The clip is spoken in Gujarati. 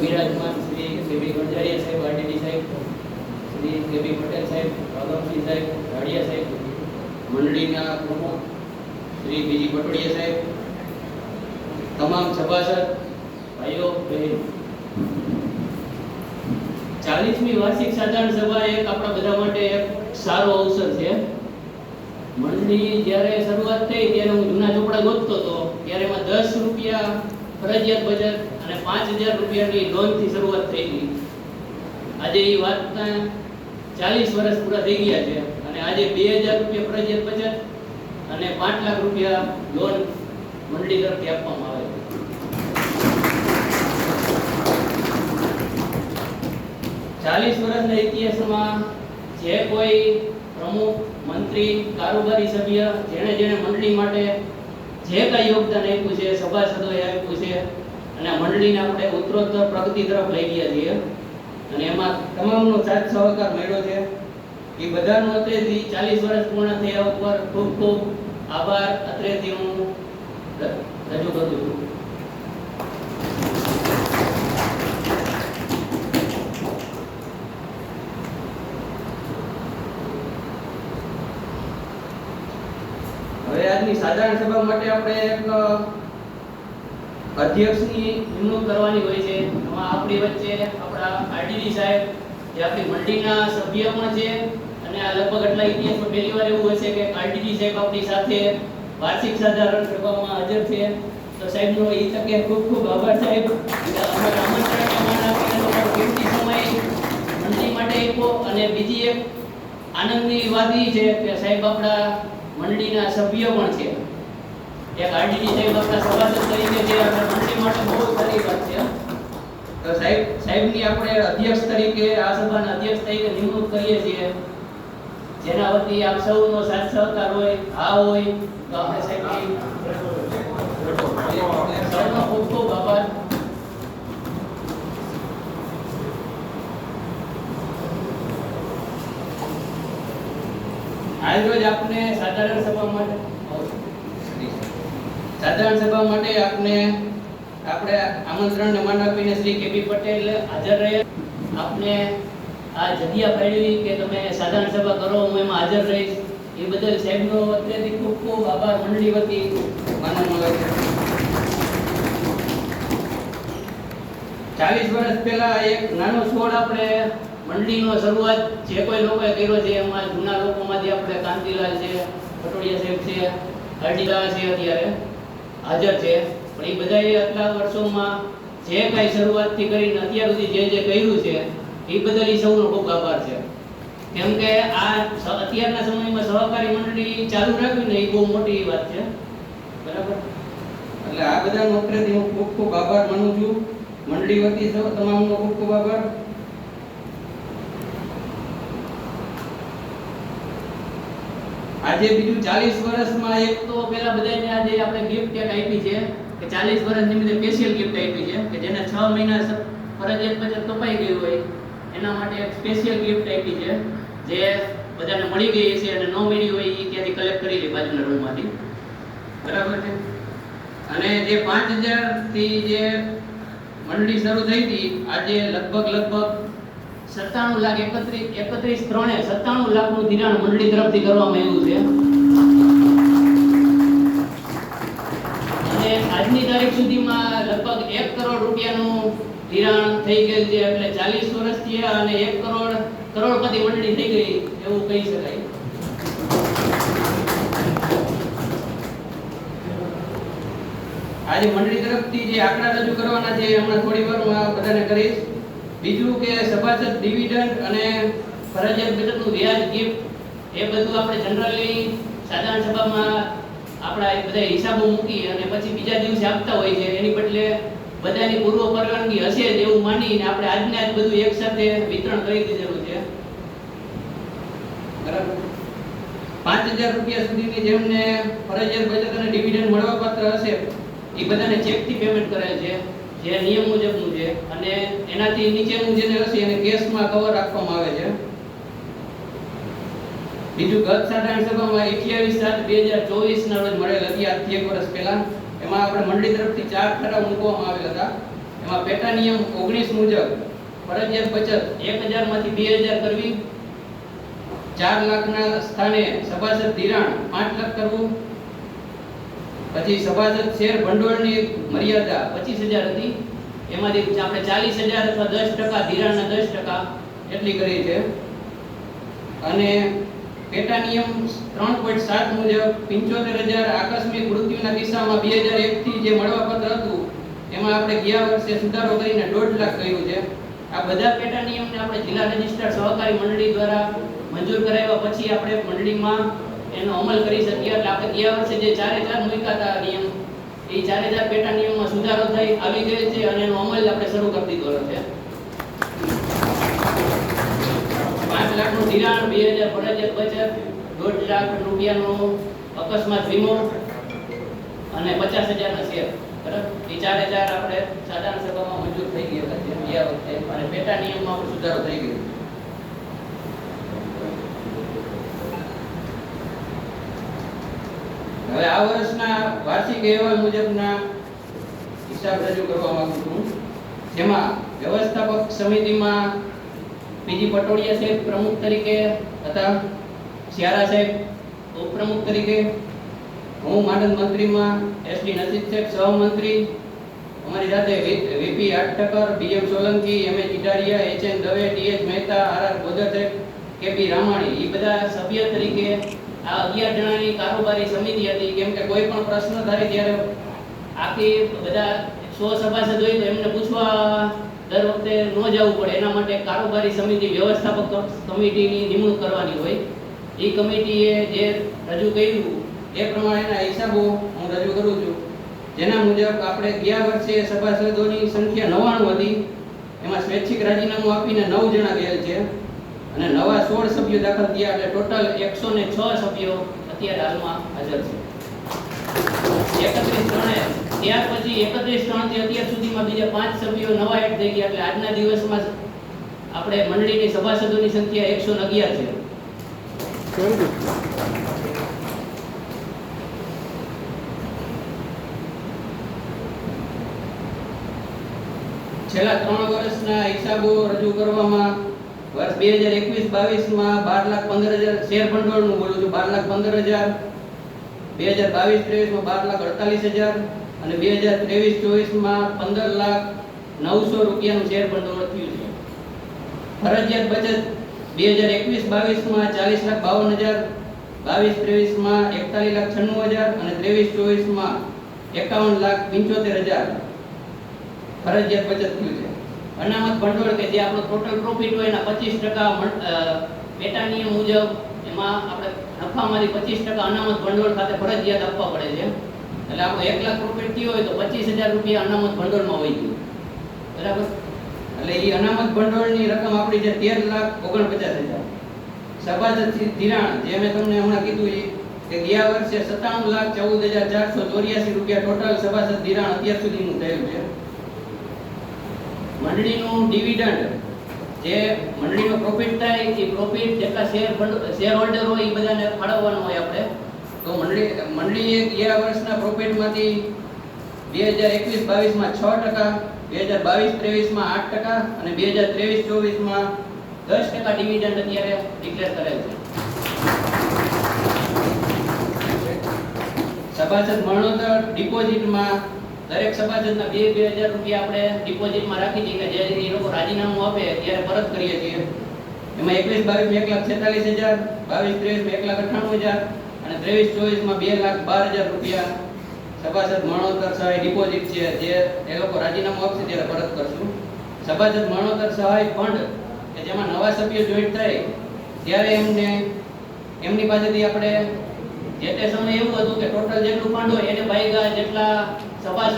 બિરાજમાન શ્રી કેબી ગણજારીયા સાહેબ, આરડીડી સાહેબ, શ્રી કેબી પટેલ સાહેબ ભાગવતસિંહ સાહેબ રાડિયા સાહેબ. મંડળીના પ્રમુખ શ્રી બીજી પટોડિયા સાહેબ. તમામ સભાસદ, ભાઈઓ, બહેન. ચાલીસમી વાર્ષિક સાધારણ સભા એક આપણા બધા માટે એક સારો અવસર છે. મંડળી જ્યારે શરૂઆત થઈ, ત્યારે હું જૂના ચોપડા ગોતતો હતો, ત્યારે એમાં દસ રૂપિયા ફરજિયાત બચત અને પાંચ હજાર રૂપિયાની લોનથી શરૂઆત થઈ હતી આજે એ વાતના ચાલીસ વર્ષ પૂરા થઈ ગયા છે. અને આજે બે હજાર રૂપિયા ફરજિયાત બચત અને પાંચ લાખ રૂપિયા લોન મંડળી તરફથી આપવામાં આવે છે. ચાલીસ વર્ષના ઇતિહાસમાં જે કોઈ પ્રમુખ, મંત્રી, કારોબારી સભ્ય જેણે જેણે મંડળી માટે જે કાંઈ યોગદાન આપ્યું છે, સભાસદોએ આપ્યું છે અને મંડળીને આપણે ઉત્તરોત્તર પ્રગતિ તરફ લઈ ગયા છીએ. અને એમાં તમામનો સાથ સહકાર મળ્યો છે. એ બધાનો અત્રેથી ચાલીસ વર્ષ પૂર્ણ થયા ઉપર ખૂબ ખૂબ આભાર. અત્રેથી હું રજૂ કરું છું. હવે આજની સાધારણ સભા માટે આપણે એક અધ્યક્ષની નિમણૂક કરવાની હોય છે, એમાં આપણી વચ્ચે આપણા આરડીડી સાહેબ જે આપણી મંડળીના સભ્ય પણ છે, અને આ લગભગ એટલા ઇતિહાસમાં પહેલી વાર એવું હશે કે આરડીડી સાહેબ આપણી સાથે વાર્ષિક સાધારણ સભામાં હાજર છે. તો સાહેબનો એ તકે ખૂબ ખૂબ આભાર સાહેબ. સમય મંડળી માટે આપ્યો. અને બીજી એક આનંદની વાત એ છે કે સાહેબ આપણા મંડળીના સભ્ય પણ છે. એક આરડીડી સાહેબ આપણા સભાસદ તરીકે જે આપણે મંડળી માટે બહુ સારી વાત છે. તો સાહેબ, સાહેબની આપણે અધ્યક્ષ તરીકે, આ સભાના અધ્યક્ષ તરીકે નિમણૂક કરીએ છીએ. જેના વતી આપ સૌનો સાથ સહકાર હોય આ હોય, તો આપણે સાહેબની સૌનો ખૂબ ખૂબ આભાર. આજરોજ આપને સાધારણ સભા માટે સાધારણ સભા માટે આપને આપણે આમંત્રણ માન આપીને શ્રી કેબી પટેલ હાજર રહ્યા. આપને આ જગ્યા ફાળવી કે તમે સાધારણ સભા કરો, હું એમાં હાજર રહીશ. એ બદલ સાહેબનો અત્યારથી ખૂબ ખૂબ આભાર મંડળી વતી. માનવામાં આવે છે ચાલીસ વર્ષ પહેલા એક નાનો છોડ આપણે મંડળીનો શરૂઆત જે કોઈ લોકોએ કર્યો છે, એમાં જૂના લોકોમાંથી આપણે કાંતિલાલ છે પટોડિયા સાહેબ છે હરડીલા છે અત્યારે. હાજર છે. પણ એ બધાએ આટલા વર્ષોમાં જે કાંઈ શરૂઆતથી કરીને અત્યાર સુધી જે જે કર્યું છે, એ બદલ એ સૌનો ખૂબ આભાર છે. કેમ કે આ અત્યારના સમયમાં સહકારી મંડળી ચાલુ રાખ્યું ને એ બહુ મોટી વાત છે. બરાબર? એટલે આ બધા નોકરીથી હું ખૂબ ખૂબ આભાર માનું છું. મંડળી વતી તમામનો ખૂબ ખૂબ આભાર. આજે બીજું ચાલીસ વર્ષમાં એક તો પેલા બધાને આજે આપણે ગિફ્ટ એક આપી છે, કે ચાલીસ વર્ષ નિમિત્તે સ્પેશિયલ ગિફ્ટ આપી છે, કે જેને છ મહિના ફરજિયાત બચત કપાઈ ગયું હોય, એના માટે એક સ્પેશિયલ ગિફ્ટ આપી છે, જે બધાને મળી ગઈ છે અને ન મળી હોય એ ત્યાંથી કલેક્ટ કરી લે બાજુના રૂમમાંથી બરાબર છે? અને જે પાંચ હજારથી જે મંડળી શરૂ થઈ હતી, આજે લગભગ લગભગ સત્તાણું લાખ એકત્રીસ એકત્રીસ ત્રણે સત્તાણું લાખનું ધિરાણ મંડળી તરફથી કરવામાં આવ્યું છે. અને આજની તારીખ સુધીમાં લગભગ એક કરોડ રૂપિયાનું ધિરાણ થઈ ગયેલ છે, એટલે ચાલીસ વર્ષ થયા અને એક કરોડ કરોડપતિ મંડળી થઈ ગઈ, એવું કહી શકાય. આજે મંડળી તરફથી જે આંકડા રજૂ કરવાના છે હમણાં થોડી વાર હું બધાને કરીશ. બીજું કે સભાસદ ડિવિડન્ડ અને ફરજિયાત બચતનું વ્યાજ ગિફ્ટ એ બધું આપણે જનરલી સાધારણ સભામાં આપણા એ બધા હિસાબો મૂકી અને પછી બીજા દિવસે આપતા હોય છે. એની બદલે બધાની પૂર્વ પરવાનગી હશે જ એવું માનીને આપણે આજને આજ બધું એકસાથે વિતરણ કરી દીધેલું છે. બરાબર? પાંચ હજાર રૂપિયા સુધીની જેમને ફરજિયાત બચત અને ડિવિડન્ડ મળવાપાત્ર હશે, એ બધાને ચેકથી પેમેન્ટ કરેલ છે. જે નિયમ મુજબનું છે. અને એનાથી નીચેનું જેને હશે એને કેસમાં કવર રાખવામાં આવે છે. બીજું ગત સાધારણ સભામાં અઠ્યાવીસ સાત બે હજાર ચોવીસ રોજ મળેલ હતી આજથી એક વર્ષ પહેલા એમાં આપણે મંડળી તરફથી ચાર ઠરાવ મૂકવામાં આવેલ હતા. એમાં પેટા નિયમ ઓગણીસ મુજબ ફરજિયાત બચત એક હજારમાંથી બે હજાર કરવી, ચાર લાખના સ્થાને સભાસદ ધિરાણ પાંચ લાખ કરવું પછી સભાસદ શેર ભંડોળની મર્યાદા પચીસ હજાર હતી. એમાંથી આપણે ચાલીસ હજાર અથવા દસ ટકા, ધિરાણના દસ ટકા એટલી કરી છે. અને પેટા નિયમ ત્રણ પોઈન્ટ સાત મુજબ પંચોતેર હજાર આકસ્મિક મૃત્યુના કિસ્સામાં બે હજાર એક થી જે મળવાપત્ર હતું, એમાં આપણે ગયા વર્ષે સુધારો કરીને દોઢ લાખ કર્યું છે. આ બધા પેટા નિયમને આપણે જિલ્લા રજિસ્ટ્રાર સહકારી મંડળી દ્વારા મંજૂર કરાવ્યા પછી આપણે મંડળીમાં એનો અમલ કરી શકીએ. એટલે આપણે ગયા વર્ષે જે ચારે ચાર મૂક્યા હતા નિયમ, એ ચારે ચાર પેટા નિયમમાં સુધારો થઈ આવી ગયો છે અને એનો અમલ આપણે શરૂ કરી દીધો છે. પાંચ લાખનું ધિરાણ, બે હજાર ફરજિયાત બચત દોઢ લાખ રૂપિયાનો અકસ્માત વીમો અને પચાસ હજારના શેર. બરાબર? એ ચારે ચાર આપણે સાધારણ સભામાં મંજૂર થઈ ગયા છે ગયા વખતે. અને પેટા નિયમમાં સુધારો થઈ ગયો. હવે આ વર્ષના વાર્ષિક અહેવાલ મુજબના હિસાબ રજૂ કરવા માંગુ છું. જેમાં વ્યવસ્થાપક સમિતિમાં પીજી પટોડિયા સાહેબ પ્રમુખ તરીકે હતા સિયારા સાહેબ ઉપપ્રમુખ તરીકે, હું માંડલ મંત્રીમાં એસડી નસીબ સાહેબ સહમંત્રી, અમારી સાથે VP Atkar BM Solanki, M A Chitariya, H N Dave TH Mehta, R R Godar સાહેબ કેપી રામાણી એ બધા સભ્ય તરીકે આ અગિયાર જણાની કારોબારી સમિતિ હતી, કેમ કે કોઈ પણ પ્રશ્ન થાય ત્યારે આખી બધા સો સભાસદ હોય તો એમને પૂછવા દર વખતે ન જવું પડે. એના માટે કારોબારી સમિતિ વ્યવસ્થાપક કમિટીની નિમણૂક કરવાની હોય. એ કમિટીએ જે રજૂ કર્યું, એ પ્રમાણેના હિસાબો હું રજૂ કરું છું. જેના મુજબ આપણે ગયા વર્ષે સભાસદોની સંખ્યા નવ્વાણું હતી. એમાં સ્વૈચ્છિક રાજીનામું આપીને નવ જણા ગયેલ છે. અને નવા સોળ સભ્યો દાખલ થયા એટલે ટોટલ એકસો ને છ સભ્યો અત્યારે હાલમાં હાજર છે. એકત્રીસ ત્રણે, ત્યાર પછી એકત્રીસ ત્રણથી અત્યાર સુધીમાં બીજા પાંચ સભ્યો નવા એડ થઈ ગયા એટલે આજના દિવસમાં આપણે મંડળીની સભાસદોની સંખ્યા એકસો અગિયાર છે. છેલ્લા ત્રણ વર્ષના હિસાબો રજૂ કરવામાં વર્ષ બે હજાર એકવીસ, બાવીસમાં બાર લાખ પંદર હજાર શેર ભંડોળનું બોલું છું. બાર લાખ પંદર હજાર, બે હજાર બાવીસ, ત્રેવીસમાં બાર લાખ અડતાલીસ હજાર અને બે હજાર ત્રેવીસ, ચોવીસમાં પંદર લાખ નવસો રૂપિયાનું શેર ભંડોળ થયું છે. ફરજિયાત બચત બે હજાર એકવીસ, બાવીસમાં ચાલીસ લાખ બાવન હજાર, બાવીસ ત્રેવીસમાં એકતાલીસ લાખ છન્નું હજાર અને ત્રેવીસ, ચોવીસમાં એકાવન લાખ પંચોતેર હજાર ફરજિયાત બચત થયું છે. અનામત ભંડોળ કે જે આપણો ટોટલ પ્રોફિટ હોય એના પચીસ ટકા પેટા નિયમ મુજબ એમાં આપણે નફામાંથી પચીસ ટકા અનામત ભંડોળ ખાતે ફરજિયાત આપવા પડે છે. એટલે આપણો એક લાખ પ્રોફિટ થયો હોય તો પચીસ હજાર રૂપિયા અનામત ભંડોળમાં હોય ગયું. બરાબર? એટલે એ અનામત ભંડોળની રકમ આપણી છે તેર લાખ ઓગણપચાસ હજાર. સભાસદ ધિરાણ, જે મેં તમને હમણાં કીધું એ કે ગયા વર્ષે સત્તાણું લાખ ચૌદ હજાર ચારસો ચોર્યાસી રૂપિયા ટોટલ સભાસદ ધિરાણ અત્યાર સુધીનું થયેલું છે. મંડળીનું ડિવિડન્ડ જે મંડળીનો પ્રોફિટ થાય, એ પ્રોફિટ જેટલા શેર શેર હોલ્ડર હોય, એ બધાને ફાળવવાનો હોય આપણે. તો મંડળી, મંડળીએ ગયા વર્ષના પ્રોફિટમાંથી બે હજાર એકવીસ બાવીસમાં છ ટકા, બે હજાર બાવીસ ત્રેવીસમાં આઠ ટકા અને બે હજાર ત્રેવીસ ચોવીસમાં દસ ટકા ડિવિડન્ડ અત્યારે ડિક્લેર કરેલ છે. સભાસદ મરણોત્તર ડિપોઝિટમાં દરેક સભાસદના બે બે હજાર રૂપિયા આપણે ડિપોઝિટમાં રાખી છીએ કે જ્યારે એ લોકો રાજીનામું આપે ત્યારે પરત કરીએ છીએ. એમાં એકવીસ, બાવીસ, એક લાખ છેતાલીસ હજાર, બાવીસ, ત્રેવીસ, એક લાખ અઠ્ઠાણું હજાર અને ત્રેવીસ ચોવીસમાં બે લાખ બાર હજાર રૂપિયા સભાસદ મરણોત્તર સહાય ડિપોઝિટ છે જે એ લોકો રાજીનામું આપશે ત્યારે પરત કરશું. સભાસદ મરણોત્તર સહાય ફંડ કે જેમાં નવા સભ્યો જોઈન્ટ થાય ત્યારે એમને એમની પાસેથી આપણે જે તે સમયે એવું હતું કે ટોટલ જેટલું ફંડ હોય એને ભાગ્યા જેટલા સભાસદ